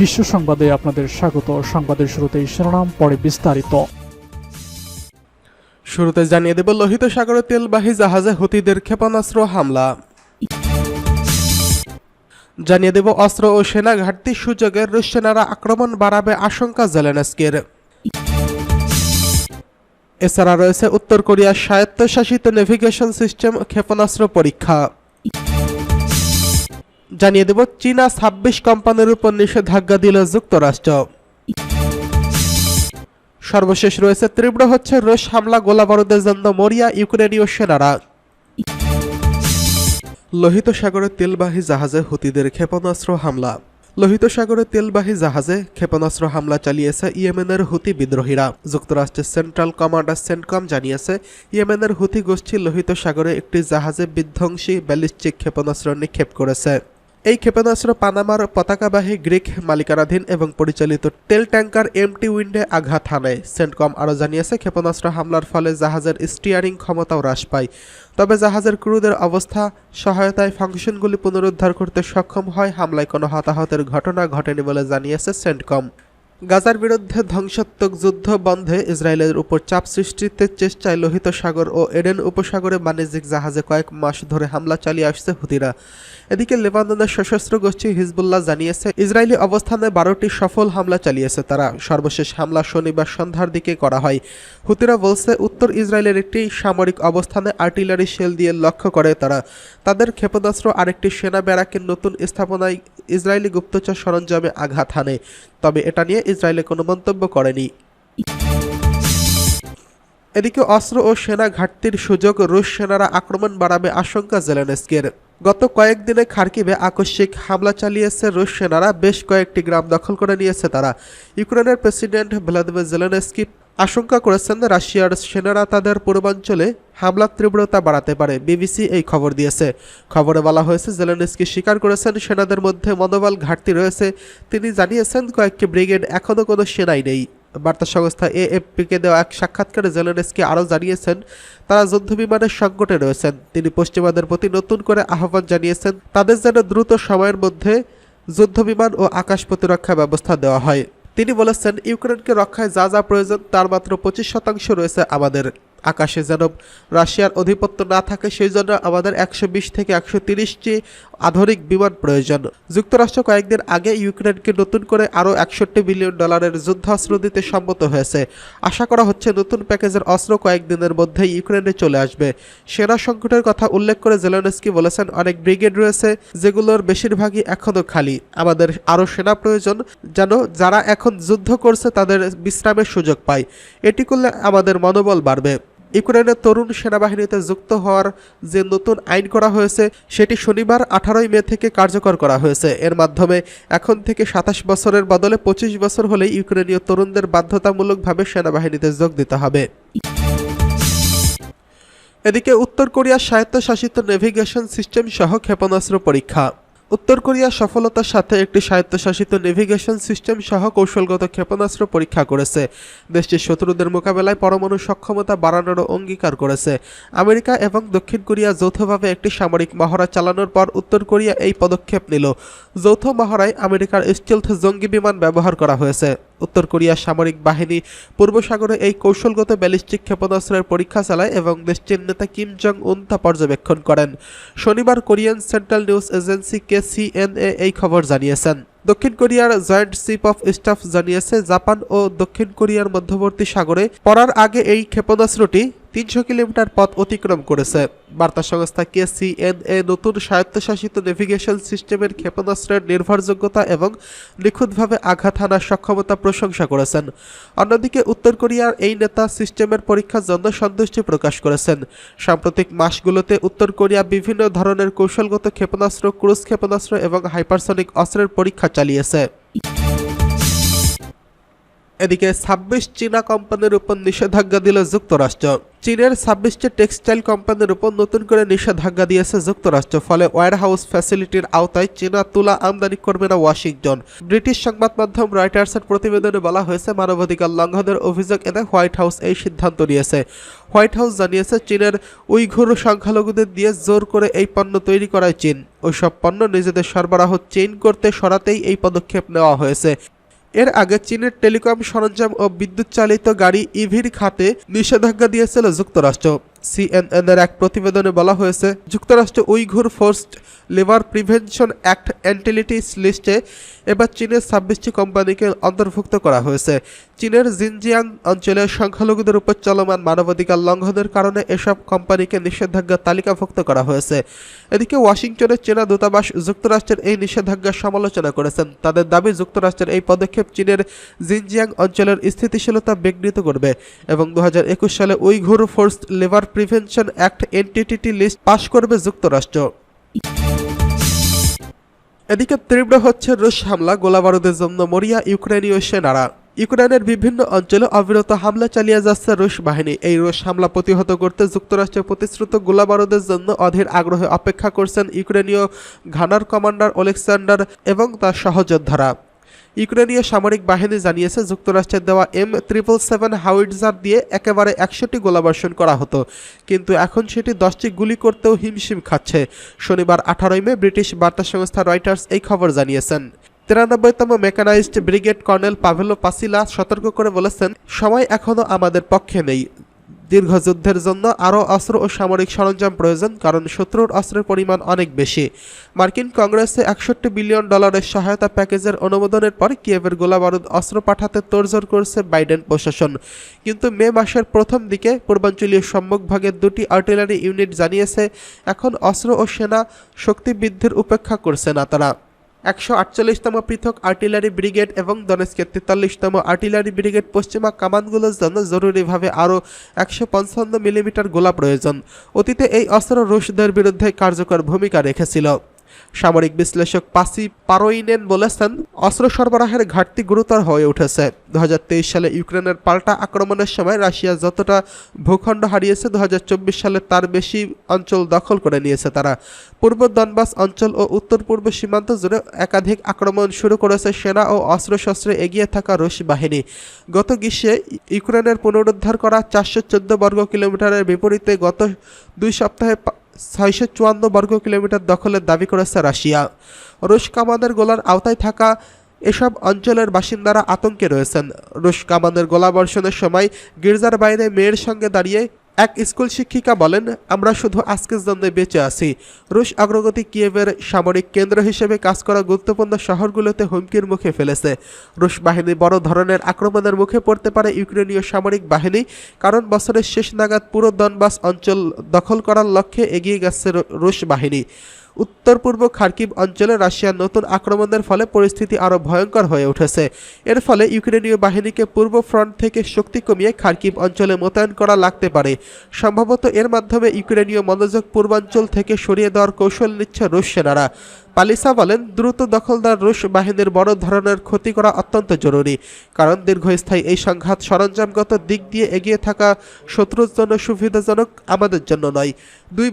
বিশ্ব সংবাদে আপনাদের স্বাগত। সংবাদের শুরুতেই শিরোনাম, পরে বিস্তারিত। শুরুতে জানিয়ে দেব, লোহিত সাগরে তেলবাহী জাহাজে হুতিদের ক্ষেপণাস্ত্র হামলা। জানিয়ে দেব, অস্ত্র ও সেনা ঘাটতির সুযোগে রুশ সেনারা আক্রমণ বাড়াবে আশঙ্কা জেলেনস্কির। এছাড়া রয়েছে উত্তর কোরিয়ার স্বায়ত্তশাসিত নেভিগেশন সিস্টেম ক্ষেপণাস্ত্র পরীক্ষা। জানিয়ে দেব, চীনা ছাব্বিশ কোম্পানির উপর নিষেধাজ্ঞা দিল যুক্তরাষ্ট্র। সর্বশেষ রয়েছে, তীব্র হচ্ছে রুশ হামলা, গোলাবারুদের জন্য মরিয়া ইউক্রেনীয় সেনারা। লোহিত সাগরে তেলবাহী জাহাজে হুতিদের ক্ষেপণাস্ত্র হামলা। লোহিত সাগরে তেলবাহী জাহাজে ক্ষেপণাস্ত্র হামলা চালিয়েছে ইয়েমেনের হুতি বিদ্রোহীরা। যুক্তরাষ্ট্রের সেন্ট্রাল কমান্ডার সেন্টকম জানিয়েছে, ইয়েমেনের হুতি গোষ্ঠী লোহিত সাগরে একটি জাহাজে বিধ্বংসী ব্যালিস্টিক ক্ষেপণাস্ত্র নিক্ষেপ করেছে। এই ক্ষেপণাস্ত্র পানামার পতাকাবাহী গ্রিক মালিকানাধীন এবং পরিচালিত তেল ট্যাঙ্কার এমটি উইন্ডে আঘাত হানে সেন্টকম আরও জানিয়েছে, ক্ষেপণাস্ত্র হামলার ফলে জাহাজের স্টিয়ারিং ক্ষমতাও হ্রাস পায়। তবে জাহাজের ক্রুদের অবস্থা, সহায়তায় ফাংশনগুলি পুনরুদ্ধার করতে সক্ষম হয় হামলায় কোনো হতাহতের ঘটনা ঘটেনি বলে জানিয়েছে সেন্টকম। গাজার বিরুদ্ধে ধ্বংসাত্মক যুদ্ধ বন্ধে ইসরায়েলের উপর চাপ সৃষ্টিতে চেষ্টায় লোহিত সাগর ও এডেন উপসাগরে বাণিজ্যিক জাহাজে কয়েক মাস ধরে হামলা চালিয়ে আসছে হুতিরা। এদিকে লেবাননের সশস্ত্র গোষ্ঠী হিজবুল্লাহ জানিয়েছে, ইসরায়েলি অবস্থানে বারোটি সফল হামলা চালিয়েছে তারা। সর্বশেষ হামলা শনিবার সন্ধ্যার দিকে করা হয়। হুতিরা বলছে, উত্তর ইসরায়েলের একটি সামরিক অবস্থানে আর্টিলারি শেল দিয়ে লক্ষ্য করে তারা। তাদের ক্ষেপণাস্ত্র আরেকটি সেনা ব্যারাকের নতুন স্থাপনায় ইসরায়েলি গুপ্তচর সরঞ্জামে আঘাত হানে। তবে এটা নিয়ে ইসরায়েলে কোনো মন্তব্য করেনি। এদিকে অস্ত্র ও সেনা ঘাটতির সুযোগ রুশ সেনারা আক্রমণ বাড়াবে আশঙ্কা জেলেনস্কির। গত কয়েকদিনে খার্কিভে আকস্মিক হামলা চালিয়েছে রুশ সেনারা, বেশ কয়েকটি গ্রাম দখল করে নিয়েছে তারা। ইউক্রেনের প্রেসিডেন্ট ভ্লাদিমির জেলেনস্কি আশঙ্কা করেছেন রাশিয়ার সেনারা তাদের পূর্বাঞ্চলে হামলার তীব্রতা বাড়াতে পারে। বিবিসি এই খবর দিয়েছে। খবরে বলা হয়েছে, জেলেনস্কি স্বীকার করেছেন সেনাদের মধ্যে মনোবল ঘাটতি রয়েছে। তিনি জানিয়েছেন, কয়েকটি ব্রিগেড এখনও কোনো সেনাই নেই। বার্তা সংস্থা এএফপিকে দেওয়া এক সাক্ষাৎকারে জেলেনস্কি আরও জানিয়েছেন, তারা যুদ্ধবিমানের সংকটে রয়েছেন। তিনি পশ্চিমাদের প্রতি নতুন করে আহ্বান জানিয়েছেন, তাদের যেন দ্রুত সময়ের মধ্যে যুদ্ধবিমান ও আকাশ প্রতিরক্ষা ব্যবস্থা দেওয়া হয়। তিনি বলেছেন, ইউক্রেনকে রক্ষায় যা যা প্রয়োজন, তার মাত্র পঁচিশ শতাংশ রয়েছে আমাদের। আকাশে যেন রাশিয়ার আধিপত্য না থাকে, সেই জন্য আমাদের একশো বিশ থেকে একশো তিরিশটি আধুনিক বিমান প্রয়োজন। যুক্তরাষ্ট্র কয়েকদিন আগে ইউক্রেনকে নতুন করে আরও একষট্টি বিলিয়ন ডলারের যুদ্ধাস্ত্র দিতে সম্মত হয়েছে। আশা করা হচ্ছে নতুন প্যাকেজের অস্ত্র কয়েকদিনের মধ্যেই ইউক্রেনে চলে আসবে। সেনা সংকটের কথা উল্লেখ করে জেলেনস্কি বলেছেন, অনেক ব্রিগেড রয়েছে যেগুলোর বেশিরভাগই এখনও খালি। আমাদের আরও সেনা প্রয়োজন যেন যারা এখন যুদ্ধ করছে তাদের বিশ্রামের সুযোগ পায়। এটি করলে আমাদের মনোবল বাড়বে। ইউক্রেনের তরুণ সেনাবাহিনীতে যুক্ত হওয়ার যে নতুন আইন করা হয়েছে, সেটি শনিবার আঠারোই মে থেকে কার্যকর করা হয়েছে। এর মাধ্যমে এখন থেকে সাতাশ বছরের বদলে পঁচিশ বছর হলে ইউক্রেনীয় তরুণদের বাধ্যতামূলকভাবে সেনাবাহিনীতে যোগ দিতে হবে। এদিকে উত্তর কোরিয়ার স্বায়ত্তশাসিত নেভিগেশন সিস্টেম সহ ক্ষেপণাস্ত্র পরীক্ষা। উত্তর কোরিয়া সফলতার সাথে একটি স্বায়ত্তশাসিত নেভিগেশন সিস্টেম সহ কৌশলগত ক্ষেপণাস্ত্র পরীক্ষা করেছে। দেশটির শত্রুদের মোকাবেলায় পরমাণু সক্ষমতা বাড়ানোরও অঙ্গীকার করেছে। আমেরিকা এবং দক্ষিণ কোরিয়া যৌথভাবে একটি সামরিক মহড়া চালানোর পর উত্তর কোরিয়া এই পদক্ষেপ নিল। যৌথ মহড়ায় আমেরিকার স্টিলথ জঙ্গি বিমান ব্যবহার করা হয়েছে। উত্তর কোরিয়ার সামরিক বাহিনী পূর্ব সাগরে এই কৌশলগত ব্যালিস্টিক ক্ষেপণাস্ত্রের পরীক্ষা চালায় এবং দেশটির নেতা কিম জং উন তা পর্যবেক্ষণ করেন। শনিবার Korean Central News Agency K CNA এই খবর জানিয়েছেন। দক্ষিণ কোরিয়ার জয়েন্ট চিফ অফ স্টাফ জানিয়েছে, জাপান ও দক্ষিণ কোরিয়ার মধ্যবর্তী সাগরে পড়ার আগে এই ক্ষেপণাস্ত্রটি তিনশো কিলোমিটার পথ অতিক্রম করেছে। বার্তা সংস্থা কে সিএনএ নতুন স্বায়ত্তশাসিত নেভিগেশন সিস্টেমের ক্ষেপণাস্ত্রের নির্ভরযোগ্যতা এবং নিখুঁতভাবে আঘাত হানার সক্ষমতা প্রশংসা করেছেন। অন্যদিকে উত্তর কোরিয়ার এই নেতা সিস্টেমের পরীক্ষার জন্য সন্তুষ্টি প্রকাশ করেছেন। সাম্প্রতিক মাসগুলোতে উত্তর কোরিয়া বিভিন্ন ধরনের কৌশলগত ক্ষেপণাস্ত্র, ক্রুজ ক্ষেপণাস্ত্র এবং হাইপারসনিক অস্ত্রের পরীক্ষা চালিয়েছে। এদিকে ছাব্বিশ চীনা কোম্পানির উপর নিষেধাজ্ঞা দিল যুক্তরাষ্ট্র। চীনের ছাব্বিশটি টেক্সটাইল কোম্পানির উপর নতুন করে নিষেধাজ্ঞা দিয়েছে যুক্তরাষ্ট্র, ফলে ওয়ার হাউস ফ্যাসিলিটির আওতায় চীনা তুলা আমদানি করবে না ওয়াশিংটন। ব্রিটিশ সংবাদ মাধ্যম রয়টার্সের প্রতিবেদনে বলা হয়েছে, মানবাধিকার লঙ্ঘনের অভিযোগ এনে হোয়াইট হাউস এই সিদ্ধান্ত নিয়েছে। হোয়াইট হাউস জানিয়েছে, চীনের উইঘুর সংখ্যালঘুদের দিয়ে জোর করে এই পণ্য তৈরি করায় চীন। ওইসব পণ্য নিজেদের সরবরাহ চীন করতে সরাতেই এই পদক্ষেপ নেওয়া হয়েছে। এর আগে চীনের টেলিকম সরঞ্জাম ও বিদ্যুৎ চালিত গাড়ি ইভির খাতে নিষেধাজ্ঞা দিয়েছিল যুক্তরাষ্ট্র। সিএনএন এর এক প্রতিবেদনে বলা হয়েছে, যুক্তরাষ্ট্র Uyghur Forced Labour Prevention Act entities লিস্টে এবার চীনের ছাব্বিশটি কোম্পানিকে অন্তর্ভুক্ত করা হয়েছে। চীনের জিনজিয়াং অঞ্চলে সংখ্যালঘুদের উপর চলমান মানবাধিকার লঙ্ঘনের কারণে এসব কোম্পানিকে নিষেধাজ্ঞা তালিকাভুক্ত করা হয়েছে। এদিকে ওয়াশিংটনের চীনা দূতাবাস যুক্তরাষ্ট্রের এই নিষেধাজ্ঞার সমালোচনা করেছেন। তাদের দাবি, যুক্তরাষ্ট্রের এই পদক্ষেপ চীনের জিনজিয়াং অঞ্চলের স্থিতিশীলতা বিঘ্নিত করবে এবং দু হাজার একুশ সালে Uyghur Forced Labour Prevention Act entity list pass করবে যুক্তরাষ্ট্র। এদিকে তীব্র হচ্ছে রুশ হামলা, গোলাবারুদের জন্য মরিয়া ইউক্রেনীয় সেনারা। ইউক্রেনের বিভিন্ন অঞ্চলে অবিরত হামলা চালিয়ে যাচ্ছে রুশ বাহিনী। এই রুশ হামলা প্রতিহত করতে যুক্তরাষ্ট্রের প্রতিশ্রুত গোলাবারুদের জন্য অধীর আগ্রহে অপেক্ষা করছেন ইউক্রেনীয় ঘানার কমান্ডার ওলেক্সান্ডার এবং তার সহযোদ্ধারা। ইউক্রেনীয় সামরিক বাহিনী জানিয়েছে যুক্তরাষ্ট্রের দেওয়া এম ট্রিপল সেভেন হাউইটজার দিয়ে একেবারে একশোটি গোলাবর্ষণ করা হতো। কিন্তু এখন সেটি দশটি গুলি করতেও হিমশিম খাচ্ছে। শনিবার আঠারোই মে ব্রিটিশ বার্তা সংস্থা রয়টার্স এই খবর জানিয়েছেন। তিরানব্বইতম mechanised brigade colonel Pavlo Pasila সতর্ক করে বলেছেন, সময় এখনও আমাদের পক্ষে নেই। দীর্ঘ যুদ্ধের জন্য আরও অস্ত্র ও সামরিক সরঞ্জাম প্রয়োজন, কারণ শত্রুর অস্ত্রের পরিমাণ অনেক বেশি। মার্কিন কংগ্রেসে একষট্টি বিলিয়ন ডলারের সহায়তা প্যাকেজের অনুমোদনের পর কিয়েভের গোলাবারুদ অস্ত্র পাঠাতে তোড়জোড় করছে বাইডেন প্রশাসন। কিন্তু মে মাসের প্রথম দিকে পূর্বাঞ্চলীয় সম্মুখভাগের দুটি আর্টিলারি ইউনিট জানিয়েছে, এখন অস্ত্র ও সেনা শক্তি বৃদ্ধির উপেক্ষা করছে না তারা। একশো আটচল্লিশতম পৃথক আর্টিলারি ব্রিগেড এবং দনেস্কের তেতাল্লিশতম আর্টিলারি ব্রিগেড পশ্চিমা কামানগুলোর জন্য জরুরিভাবে আরও একশো পঞ্চান্ন মিলিমিটার গোলা প্রয়োজন। অতীতে এই অস্ত্র রুশদের বিরুদ্ধে কার্যকর ভূমিকা রেখেছিল। সামরিক বিশ্লেষক পাসি পারোইনেন বলেছেন, অস্ত্র সরবরাহের ঘাটতি গুরুতর হয়ে উঠেছে। দু সালে ইউক্রেনের পাল্টা আক্রমণের সময় রাশিয়া যতটা ভূখণ্ড হারিয়েছে, দুহাজার চব্বিশ সালে তার বেশি অঞ্চল দখল করে নিয়েছে তারা। পূর্ব দনবাস অঞ্চল ও উত্তর পূর্ব সীমান্ত জুড়ে একাধিক আক্রমণ শুরু করেছে সেনা ও অস্ত্রশস্ত্রে এগিয়ে থাকা রুশ বাহিনী। গত গ্রীষ্মে ইউক্রেনের পুনরুদ্ধার করা চারশো চোদ্দ বর্গ কিলোমিটারের বিপরীতে গত দুই সপ্তাহে ছয়শো চুয়ান্ন বর্গ কিলোমিটার দখলের দাবি করেছে রাশিয়া। রুশ কামানের গোলার আওতায় থাকা এসব অঞ্চলের বাসিন্দারা আতঙ্কে রয়েছেন। রুশ কামানের গোলাবর্ষণের সময় গির্জার বাইরে মেয়ের সঙ্গে দাঁড়িয়ে এক স্কুল শিক্ষিকা বলেন, আমরা শুধু আজকের জন্য বেঁচে আছি। রুশ অগ্রগতি কিয়েভের সামরিক কেন্দ্র হিসেবে কাজ করা গুরুত্বপূর্ণ শহরগুলোতে হুমকির মুখে ফেলেছে। রুশ বাহিনী বড় ধরনের আক্রমণের মুখে পড়তে পারে ইউক্রেনীয় সামরিক বাহিনী, কারণ বছরের শেষ নাগাদ পুরো দনবাস অঞ্চল দখল করার লক্ষ্যে এগিয়ে গেছে রুশ বাহিনী। উত্তর পূর্ব খার্কিভ অঞ্চলে রাশিয়ার নতুন আক্রমণের ফলে পরিস্থিতি আরও ভয়ঙ্কর হয়ে উঠেছে। এর ফলে ইউক্রেনীয় বাহিনীকে পূর্ব ফ্রন্ট থেকে শক্তি কমিয়ে খার্কিভ অঞ্চলে মোতায়েন করা লাগতে পারে। সম্ভবত এর মাধ্যমে ইউক্রেনীয় মনোযোগ পূর্বাঞ্চল থেকে সরিয়ে দেওয়ার কৌশল নিচ্ছে রুশ সেনারা। পালিসা বলেন, দ্রুত দখলদার রুশ বাহিনীর বড় ধরনের ক্ষতি করা অত্যন্ত জরুরি, কারণ দীর্ঘস্থায়ী এই সংঘাত সরঞ্জামগত দিক দিয়ে এগিয়ে থাকা শত্রুর জন্য সুবিধাজনক, আমাদের জন্য নয়। দুই